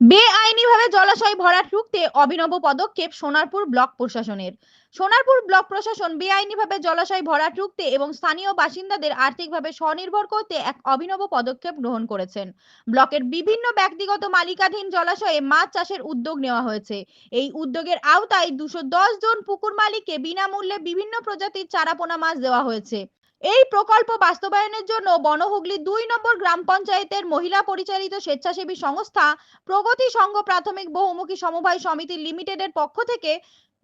বেআইনিভাবে জলাশয় ভরাট রুখতে অভিনব পদক্ষেপ সোনারপুর ব্লক প্রশাসনের। সোনারপুর ব্লক প্রশাসন বেআইনিভাবে জলাশয় ভরাট রুখতে এবং স্থানীয় বাসিন্দাদের আর্থিকভাবে স্বনির্ভর করতে এক অভিনব পদক্ষেপ গ্রহণ করেছেন। ব্লকের বিভিন্ন ব্যক্তিগত মালিকাধীন জলাশয়ে মাছ চাষের উদ্যোগ নেওয়া হয়েছে। এই উদ্যোগের আওতায় দুশো জন পুকুর মালিককে বিনামূল্যে বিভিন্ন প্রজাতির চারাপোনা মাছ দেওয়া হয়েছে। এই প্রকল্প বাস্তবায়নের জন্য বনহুগলি দুই নম্বর গ্রাম পঞ্চায়েতের মহিলা পরিচালিত স্বেচ্ছাসেবী সংস্থা প্রগতি সংঘ প্রাথমিক বহুমুখী সমবায় সমিতি লিমিটেডের পক্ষ থেকে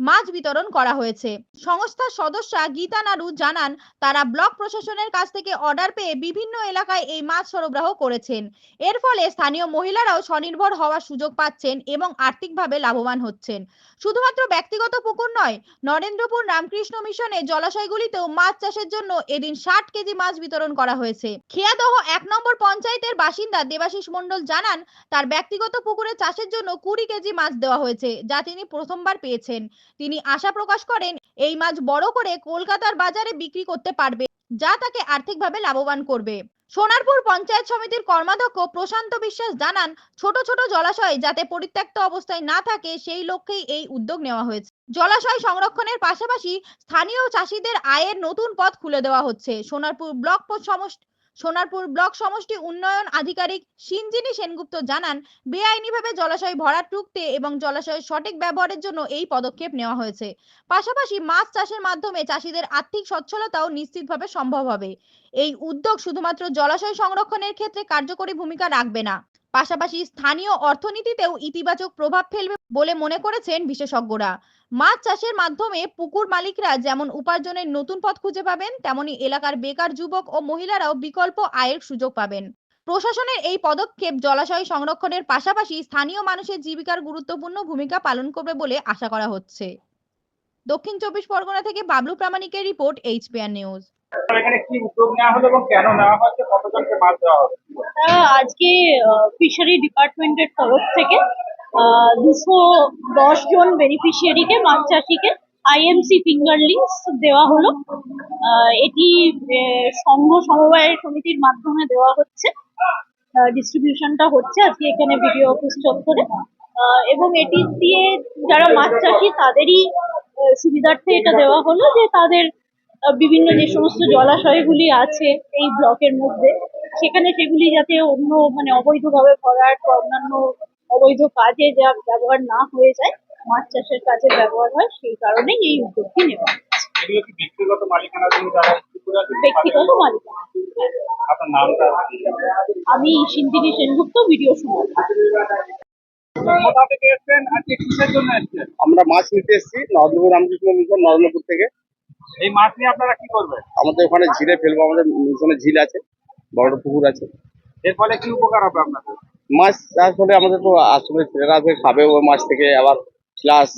মাছ বিতরণ করা হয়েছে। সংস্থার সদস্যা গীতা নাড়ু জানান, তারা ব্লক প্রশাসনের কাছ থেকে অর্ডার পেয়ে বিভিন্ন এলাকায় এই মাছ সরবরাহ করেছেন। এর ফলে স্থানীয় মহিলারাও স্বনির্ভর হওয়ার সুযোগ পাচ্ছেন এবং আর্থিকভাবে লাভবান হচ্ছেন। শুধুমাত্র ব্যক্তিগত পুকুর নয়, নরেন্দ্রপুর রামকৃষ্ণ মিশনে জলাশয়গুলিতেও মাছ চাষের জন্য এদিন ষাট কেজি মাছ বিতরণ করা হয়েছে। খেয়াদহ এক নম্বর পঞ্চায়েতের বাসিন্দা দেবাশিস মণ্ডল জানান, তার ব্যক্তিগত পুকুরে চাষের জন্য কুড়ি কেজি মাছ দেওয়া হয়েছে, যা তিনি প্রথমবার পেয়েছেন। তিনি আশা প্রকাশ করেন এই মাছ বড় করে কলকাতার বাজারে বিক্রি করতে পারবে, যা তাকে আর্থিকভাবে লাভবান করবে। সোনারপুর পঞ্চায়েত সমিতির কর্মাধ্যক্ষ প্রশান্ত বিশ্বাস জানান, ছোট ছোট জলাশয় যাতে পরিত্যক্ত অবস্থায় না থাকে, সেই লক্ষ্যেই এই উদ্যোগ নেওয়া হয়েছে। জলাশয় সংরক্ষণের পাশাপাশি স্থানীয় চাষীদের আয়ের নতুন পথ খুলে দেওয়া হচ্ছে। সোনারপুর ব্লক সমষ্টি সোনারপুর ব্লক সমষ্টি উন্নয়ন আধিকারিক সিঞ্জিনী সেনগুপ্ত জানান, বেআইনিভাবে জলাশয় ভরাট রুখতে এবং জলাশয়ের সঠিক ব্যবহারের জন্য এই পদক্ষেপ নেওয়া হয়েছে। পাশাপাশি মাছ চাষের মাধ্যমে চাষীদের আর্থিক সচ্ছলতাও নিশ্চিতভাবে সম্ভব হবে। এই উদ্যোগ শুধুমাত্র জলাশয় সংরক্ষণের ক্ষেত্রে কার্যকরী ভূমিকা রাখবে না। পাশাপাশি স্থানীয় অর্থনীতিতেও ইতিবাচক প্রভাব ফেলবে বলে মনে করেছেন বিশেষজ্ঞরা। মাছ চাষের মাধ্যমে পুকুর মালিকরা যেমন উপার্জনের নতুন পথ খুঁজে পাবেন তেমনি এলাকার বেকার যুবক ও মহিলারাও বিকল্প আয়ের সুযোগ পাবেন। প্রশাসনের এই পদক্ষেপ জলাশয় সংরক্ষণের পাশাপাশি স্থানীয় মানুষের জীবিকার গুরুত্বপূর্ণ ভূমিকা পালন করবে বলে আশা করা হচ্ছে। দক্ষিণ চব্বিশ পরগনা থেকে বাবলু প্রামাণিকের রিপোর্ট এইচপিআর নিউজ। এখানে কি উদ্যোগ নেওয়া হলো এবং কেন নেওয়া হচ্ছে? কতজনকে মাছ দেওয়া হবে? আজকে ফিশারি ডিপার্টমেন্টের তরফ থেকে দুশো দশ জন বেনিফিশিয়ারিকে মাছ চাষিকে আইএমসি ফিঙ্গার লিঙ্কস দেওয়া হলো। এটি সংঘ সমবায় সমিতির মাধ্যমে দেওয়া হচ্ছে। ডিস্ট্রিবিউশনটা হচ্ছে আজকে এখানে ভিডিও অফিস চত্বরে। এবং এটি দিয়ে যারা মাছ চাষি, তাদেরই সুবিধার্থে এটা দেওয়া হলো যে তাদের বিভিন্ন যে সমস্ত জলাশয়গুলি আছে এই ব্লকের মধ্যে, সেখানে সেগুলি যাতে অন্য মানে অবৈধভাবে বা অন্যান্য অবৈধ কাজে যা ব্যবহার না হয়ে যায় মাছ চাষের কাজে ব্যবহার হয় সেই কারণেই এই উদ্যোগটি নেওয়া ব্যক্তিগত মালিকানাধীন মালিকানা। আপনার নামটা আমি সিন্দিনী সেনগুপ্ত ভিডিও শুনলাম কোথা থেকে এসছেন আজকে কিসের জন্য এসছেন? আমরা মাছ নিতে এসেছি নরেন্দ্রপুর রামকৃষ্ণ মিশন নরেন্দ্রপুর থেকে। এই মাছ নিয়ে আপনারা কি করবেন? আমাদের ওখানে ঝিলে ফেলব আমাদের মিশনে ঝিল আছে বড় পুকুর আছে। এর ফলে কি উপকার হবে আপনাদের? মাছ চাষ হলে আমাদের তো আসলে ছেলেরা খাবে ওই মাছ থেকে আবার প্লাস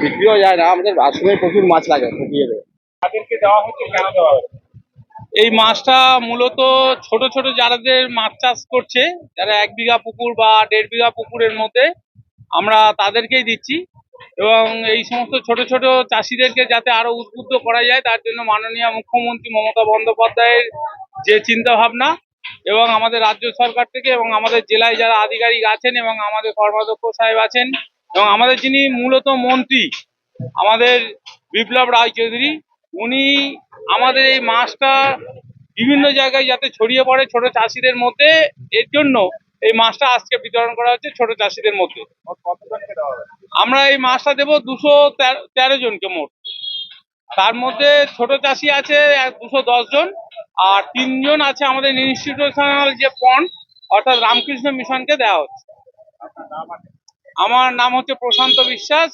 বিক্রিও যায় না আমাদের আসলে প্রচুর মাছ লাগে ফুটিয়ে দেবে তাদেরকে দেওয়া হচ্ছে কেন দেওয়া হচ্ছে? এই মাছটা মূলত ছোট ছোট যারাদের মাছ চাষ করছে যারা এক বিঘা পুকুর বা দেড় বিঘা পুকুরের মধ্যে আমরা তাদেরকেই দিচ্ছি। এবং এই সমস্ত ছোট ছোট চাষিদেরকে যাতে আরও উদ্বুদ্ধ করা যায় তার জন্য মাননীয় মুখ্যমন্ত্রী মমতা বন্দ্যোপাধ্যায়ের যে চিন্তা ভাবনা এবং আমাদের রাজ্য সরকার থেকে এবং আমাদের জেলায় যারা আধিকারিক আছেন এবং আমাদের কর্মাধ্যক্ষ সাহেব আছেন এবং আমাদের যিনি মূলত মন্ত্রী আমাদের বিপ্লব রায়চৌধুরী উনি আমাদের এই মাছটা বিভিন্ন জায়গায় যাতে ছড়িয়ে পড়ে ছোট চাষিদের মধ্যে এর জন্য এই মাছটা আজকে বিতরণ করা হচ্ছে ছোট চাষিদের মধ্যে। আমরা এই মাছটা দেবো দুশো তেরো জনকে মোট। তার মধ্যে ছোট চাষি আছে দুশো দশ জন। আর তিনজন আছে আমাদের ইনস্টিটিউশনাল যে পন্ড অর্থাৎ রামকৃষ্ণ মিশনকে দেওয়া হচ্ছে। আমার নাম হচ্ছে প্রশান্ত বিশ্বাস,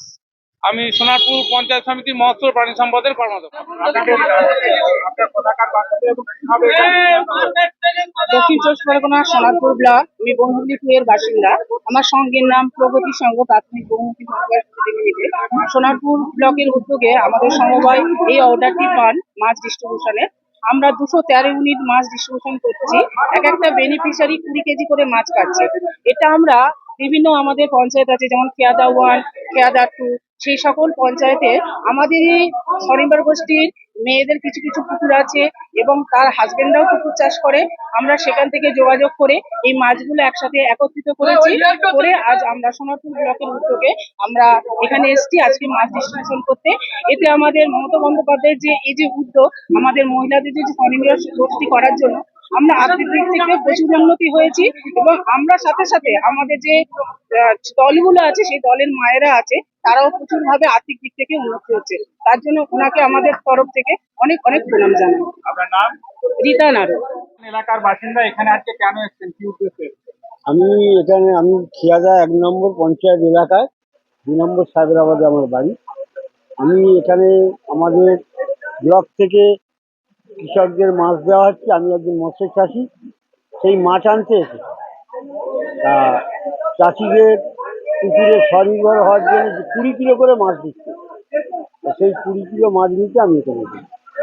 আমি সোনারপুর পঞ্চায়েত সমিতির মহত্ব প্রাণী সম্পদের কর্মদক্ষ দক্ষিণ চব্বিশ সোনারপুর ব্লক, আমি বনহুগলি এর বাসিন্দা। আমার সঙ্গের নাম প্রগতি সংঘ প্রাথমিক বহুমুখী সমিতি সোনারপুর ব্লকের উদ্যোগে আমাদের সমবায় এই অর্ডারটি পান মাছ ডিস্ট্রিবিউশনের আমরা দুশো তেরো ইউনিট মাছ ডিস্ট্রিবিউশন করছি। এক একটা বেনিফিশিয়ারি কুড়ি কেজি করে মাছ কাটছে। এটা আমরা বিভিন্ন আমাদের পঞ্চায়েত আছে, যেমন কেয়াদা ওয়ান খেয়াদার টু, সেই সকল পঞ্চায়েতে আমাদের এই স্বনির্ভর গোষ্ঠীর মেয়েদের কিছু কিছু পুকুর আছে এবং তার হাজবেন্ডরাও পুকুর চাষ করে। আমরা সেখান থেকে যোগাযোগ করে এই মাছগুলো একসাথে একত্রিত করেছি করে আজ আমরা সোনারপুর ব্লকের উদ্যোগে আমরা এখানে এসেছি আজকে মাছ ডিস্ট্রিবিউশন করতে। এতে আমাদের মমতা বন্দ্যোপাধ্যায়ের যে, এই যে উদ্যোগ, আমাদের মহিলাদের যে স্বনির্ভর গোষ্ঠী করার জন্য আমরা আর্থিক দিক থেকে প্রচুর উন্নতি হয়েছি এবং আমরা সাথে সাথে আমাদের যে আহ, দলগুলো আছে সেই দলের মায়েরা আছে তারাও প্রচুর ভাবে আর্থিক দিক থেকে উন্নতি হচ্ছে। তার জন্য ওনাকে আমাদের তরফ থেকে অনেক অনেক প্রণাম জানাই। আপনার নাম? রীতা নাড়ু। এলাকার বাসিন্দা এখানে আজকে কেন এসেছেন? কি উদ্দেশ্যে? আমি এখানে আমি খিয়াদা এক নম্বর পঞ্চায়েত এলাকায় দু নম্বর সাহেবরাবাদে আমার বাড়ি। আমি এখানে আমাদের ব্লক থেকে কৃষকদের মাছ দেওয়া হচ্ছে আমি একজন মৎস্য চাষি সেই মাছ আনতে এসেছি। তা চাষিদের পুকুরে স্বনির্ভর হওয়ার জন্য যে কুড়ি কিলো করে মাছ দিচ্ছে সেই কুড়ি কিলো মাছ নিতে আমি এখানে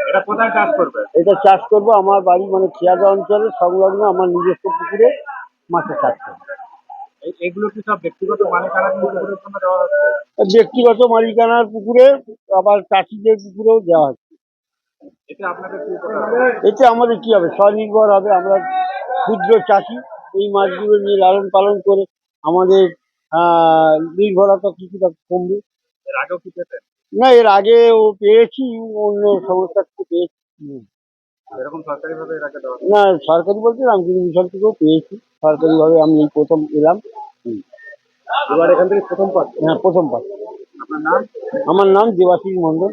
এটা কোথায় চাষ করবে? এটা চাষ করব আমার বাড়ি মানে খিয়াদা অঞ্চলে সংলগ্ন আমার নিজস্ব পুকুরে মাছের চাষ করব। এগুলো কি সব ব্যক্তিগত মালিকানা পুকুরের জন্য দেওয়া হচ্ছে? ব্যক্তিগত মালিকানার পুকুরে আবার চাষিদের পুকুরেও দেওয়া হচ্ছে। এতে আমাদের কি হবে? স্বনির্ভর হবে আমরা ক্ষুদ্র চাষি। এই মাছগুলো নিয়ে লালন পালন করে আমাদের আহ, নির্ভরতা কিছুটা কমবে। এর আগেও কি পেতেন? না এর আগে ও পেয়েছি অন্য সংস্থা থেকে পেয়েছি? না সরকারি বলতে রামকৃষ্ণ মিশন থেকেও পেয়েছি। সরকারি ভাবে আমি এই প্রথম এলাম। হুম। এবার এখান থেকে প্রথম পাচ্ছেন হ্যাঁ প্রথম পাচ্ছি নাম? আমার নাম দেবাশিস মন্ডল